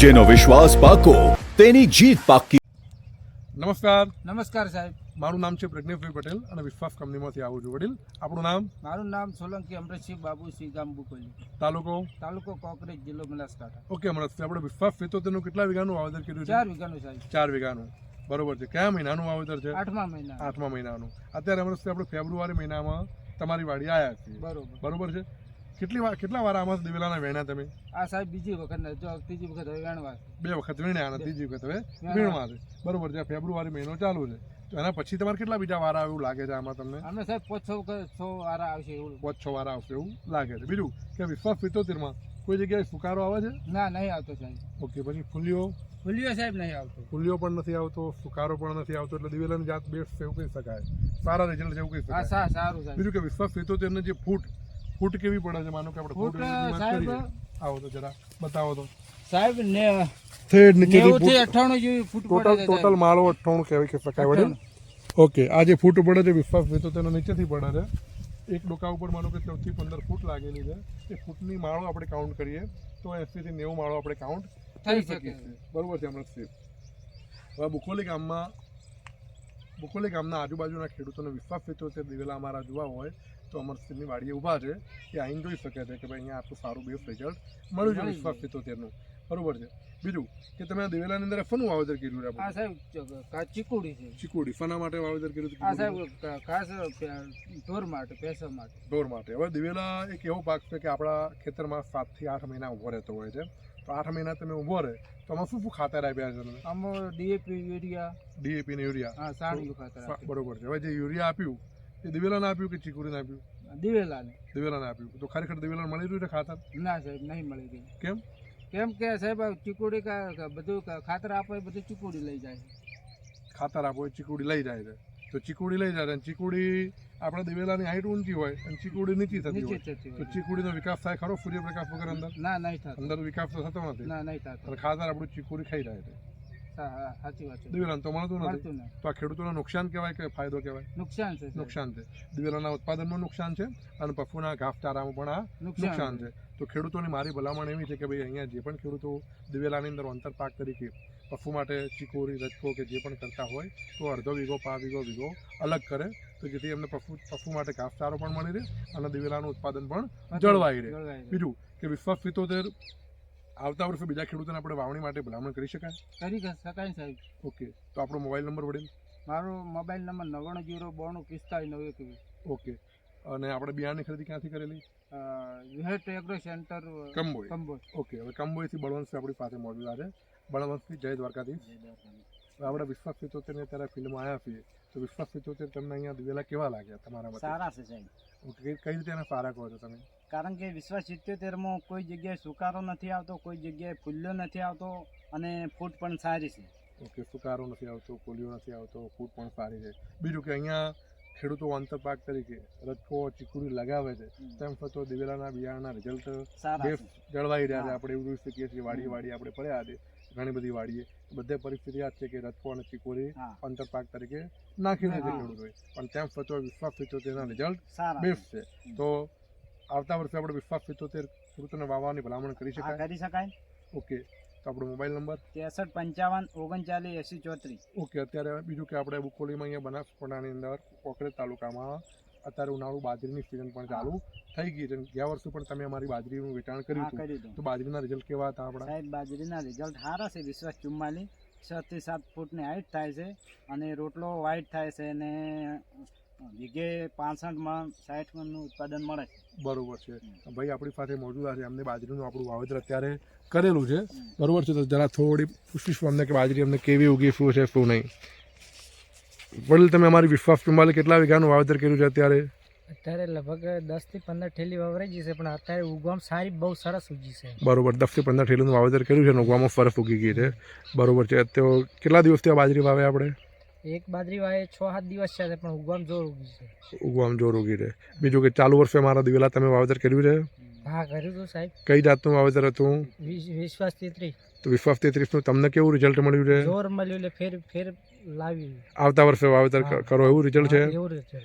જેનો વિશ્વાસ પાકો તેની જીત પાકી. નમસ્કાર. નમસ્કાર સાહેબ. મારું નામ છે પ્રજ્ઞેશભાઈ પટેલ અને વિશ્વાસ કંપનીમાંથી આવું છું. વડીલ આપણું નામ? મારું નામ સોલંકી અમરેશસિંહ બાબુસિંહ ગામ બુકોલી તાલુકો? તાલુકો કોકરેજ જિલ્લો બનાસકાંઠા. ઓકે હમણાં આપણે વિશ્વાસ સિત્તોતેરનું કેટલા વીઘાનું વાવેતર કર્યું ચાર વીઘાનું સાહેબ. ચાર વીઘાનું. બરોબર છે. કયા મહિનાનું વાવેતર છે? આઠમા મહિના આઠમા મહિનાનું. અત્યારે હમણાં આપણે ફેબ્રુઆરી મહિનામાં તમારી વાડી આવ્યા છીએ. બરોબર. બરોબર છે? કેટલી વાર કેટલા વાર આમાં દિવેલાના વેણા તમે? આ સાહેબ બીજી વખત જો ત્રીજી વખત હવે વેણવા બે વખત વીણ્યા અને ત્રીજી વખત હવે વીણવા. છે. બરોબર છે ફેબ્રુઆરી મહિનો ચાલુ છે. તો એના પછી તમારે કેટલા બીજા વારા એવું લાગે છે આમાં તમને? અમે સાહેબ પાંચ છ વખત છ વારા આવશે એવું. પાંચ છ વારા આવશે એવું લાગે છે. બીજું કે વિશ્વાસ સિત્તોતેરમાં કોઈ જગ્યાએ સુકારો આવે છે? ના નહીં આવતો સાહેબ. ઓકે પછી ફૂલીઓ? ભૂલ્યો સાહેબ નહીં આવતો. ફૂલીઓ પણ નથી આવતો સુકારો પણ નથી આવતો એટલે દિવેલાની જાત બેસ્ટ છે એવું કહી શકાય. સારા રિઝલ્ટ છે એવું કહી શકાય. સારું સાહેબ. બીજું કે વિશ્વાસ સિત્તોતેરને જે ફૂટ ફૂટ કેવી પડે છે? માનો કે આપણે ફૂટ, સાહેબ, આવો તો જરા બતાવો તો. સાહેબ ને થેડ નેવું થી અઠ્ઠાણું જેવી ફૂટ પડે ટોટલ છે ટોટલ માળો અઠ્ઠાણું કહેવાય કે શકાય વડે ઓકે આ જે ફૂટ પડે છે વિશ્વાસ સિત્તોતેરનો નીચેથી પડે છે. એક ડોકા ઉપર માનો કે ચૌદથી પંદર ફૂટ લાગેલી છે. એ ફૂટની માળો આપણે કાઉન્ટ કરીએ તો એસીથી નેવું માળો આપણે કાઉન્ટ થઈ શકીએ છીએ. બરોબર છે અમૃતસિંહ હવે બુકોલી ગામમાં બુકોલી ગામના આજુબાજુના ખેડૂતોને વિશ્વાસ સિત્તોતેર દિવેલા અમારા જોવા હોય. તો અમરસિંહની વાડીએ ઊભા છે. એ આઈને જોઈ શકે છે કે ભાઈ અહીંયા આટલું સારું બેસ્ટ રિઝલ્ટ મળ્યું છે વિશ્વાસ સિત્તોતેરનું બરોબર છે. બીજું કે તમે દિવેલાની અંદર ફનું વાવેતર કર્યું છે હા સાહેબ ચીકુડી છે. ચીકુડી. ફના માટે વાવેતર કર્યું હા સાહેબ ખાસ ઢોર માટે પેસા માટે. ઢોર માટે. હવે દિવેલા એક એવો પાક છે કે આપણા ખેતરમાં સાતથી આઠ મહિના ઊભો રહેતો હોય છે. તો આઠ મહિના તમે ઊભો રહે તો આમાં શું શું ખાતર આપ્યા છે તમે? આમાં ડીએપી યુરિયા. ડીએપી ને યુરિયા. હા સારું ખાતર બરોબર છે. હવે જે યુરિયા આપ્યું એ દિવેલાને આપ્યું કે ચીકુરીને આપ્યું? દિવેલાને. દિવેલાને આપ્યું. તો ખરેખર દિવેલાને મળી રહ્યું છે ખાતર? ના સાહેબ નહીં મળી રહ્યું. કેમ? કેમ કે સાહેબ ચીકુડી બધું ખાતર આપો એ બધું ચીકુડી લઈ જાય ખાતર આપો એ ચીકુડી લઈ જાય છે. તો ચીકુડી લઈ જાય અને ચીકુડી આપણે દિવેલાની હાઈટ ઊંચી હોય અને ચીકુડી નીચી થતી હોય. તો ચીકુડીનો વિકાસ થાય ખરો? સૂર્યપ્રકાશ વગર અંદર? ના નહીં થતો. અંદર વિકાસ તો થતો નથી. ના નહીં થતો. ખાતર આપણું ચીકુડી ખાઈ જાય છે. સાચી વાત છે. દિવેલાને તો મળતું નથી. તો આ ખેડૂતોને નુકસાન કહેવાય કે ફાયદો કહેવાય? નુકસાન છે નુકસાન છે. દિવેલાના ઉત્પાદનમાં નુકસાન છે અને પશુના ઘાસચારામાં પણ આ નુકસાન છે. તો ખેડૂતોની મારી ભલામણ એવી છે કે ભાઈ અહીંયા જે પણ ખેડૂતો દિવેલાની અંદર અંતરપાક તરીકે પશુ માટે ચીકોરી રજકો કે જે પણ કરતા હોય તો અડધો વીઘો પા વીઘો વીઘો અલગ કરે. તો જેથી એમને પશુ પશુ માટે ઘાસચારો પણ મળી રહે અને દિવેલાનું ઉત્પાદન પણ જળવાઈ રહે. બીજું કે વિશ્વાસ સિત્તોતેર આવતા વર્ષે બીજા ખેડૂતોને આપણે વાવણી માટે ભલામણ કરી શકાય? કરી શકાય સાહેબ. ઓકે. તો આપણો મોબાઈલ નંબર વડે? મારો મોબાઈલ નંબર નવ્વાણું જીરો બોણું પિસ્તાળીસ નવ એકવીસ. ઓકે. અને આપણે બિયારણની ખરીદી ક્યાંથી કરેલી? યુહેટ agro centre Kamboi. Kamboi. Okay. હવે કંબોયથી બળવંશ આપણી પાસે મોજુદ છે. બળવંશથી જય દ્વારકાધીશ. હવે આપણે વિશ્વાસ સિત્તોતેરની અત્યારે ફિલ્મ આવ્યા છીએ. તો વિશ્વાસ સિત્તોતેર તમને અહીંયા દિવેલા કેવા લાગ્યા તમારા માટે? સારા છે સાહેબ. કઈ રીતે એના સારા કહો છો તમે? કારણ કે વિશ્વાસ સિત્યોતેરમાં કોઈ જગ્યાએ સુકારો નથી આવતો કોઈ જગ્યાએ ફૂલ્યો નથી આવતો અને ફૂટ પણ સારી છે. ઓકે સુકારો નથી આવતો કોલિયો નથી આવતો ફૂટ પણ સારી છે. બીજું કે અહીંયા ખેડૂતો આંતરપાક તરીકે રજકો ચીકુડી લગાવે છે. તેમ છતાં દિવેલાના બિયારણના રિઝલ્ટ જળવાઈ રહ્યા છે. આપણે એવું જોઈ શકીએ છીએ. વાડી વાડી આપણે પડ્યા છે. ઘણી બધી વાડીએ. બધે પરિસ્થિતિ આ છે કે રજકો અને ચીકુડી અંતર પાક તરીકે નાખી દે છે ખેડૂતોએ પણ તેમ છતાં વિશ્વાસ સિત્તોતેરના રિઝલ્ટ બેસ્ટ છે. તો આવતા વર્ષે આપણે વિશ્વાસ સિત્તોતેર ખેડૂતોને વાવવાની ભલામણ કરી શકાય? કરી શકાય. ઓકે. તો આપણો મોબાઈલ નંબર? ત્રેસઠ પંચાવન ઓગણચાલીસ એસી ચોત્રીસ. ઓકે. અત્યારે બીજું કે આપણે બુકોલીમાં અહીંયા બનાસકાંઠાની અંદર કોકરેજ તાલુકામાં અત્યારે ઉનાળુ બાજરીની સિઝન પણ ચાલુ થઈ ગઈ છે. ગયા વર્ષે પણ તમે અમારી બાજરીનું વેચાણ કર્યું હતું. તો બાજરીના રિઝલ્ટ કેવા હતા આપણા? સાહેબ બાજરીના રિઝલ્ટ સારા છે વિશ્વાસ ચુમ્માલી છ થી સાત ફૂટની હાઈટ થાય છે અને રોટલો વાઈટ થાય છે અને વીઘે પાંસઠ મણ સાઠ મણનું ઉત્પાદન મળે છે. બરોબર છે. ભાઈ આપણી પાસે મોજૂદ છે. અમને બાજરીનું આપણું વાવેતર અત્યારે કરેલું છે. બરોબર છે. તો જરા થોડી પૂછીશું અમને કે બાજરી અમને કેવી ઉગી શું છે શું નહીં. વડીલ તમે અમારી વિશ્વાસ ચુમ્માલી કેટલા વીઘાનું વાવેતર કર્યું છે અત્યારે? અત્યારે લગભગ દસથી પંદર ઠેલી વાવરાઈ જશે પણ અત્યારે ઉગવામાં સારી બહુ સરસ ઉગી છે. બરોબર દસથી પંદર ઠેલીનું વાવેતર કર્યું છે અને ઉગવામાં ફરફ ઉગી ગઈ છે. બરોબર છે તો કેટલા દિવસથી આ બાજરી વાવે આપણે? એક બાજરી વાવે છ સાત દિવસ છે પણ ઉગવામાં જોર ઉગી છે. ઉગવામાં જોર ઉગી છે. બીજું કે ચાલુ વર્ષે મારા દિવેલા તમે વાવેતર કર્યું છે? હા કર્યું હતું સાહેબ. કઈ જાતનું વાવેતર હતું? વિશ- વિશ્વાસ તેત્રી. તો વિશ્વાસ તેત્રીસનું તમને કેવું રિઝલ્ટ મળ્યું છે? જોર મળ્યું એટલે ફેર ફેર લાવી આવતા વર્ષે વાવેતર કરો એવું રિઝલ્ટ છે? એવું રીતે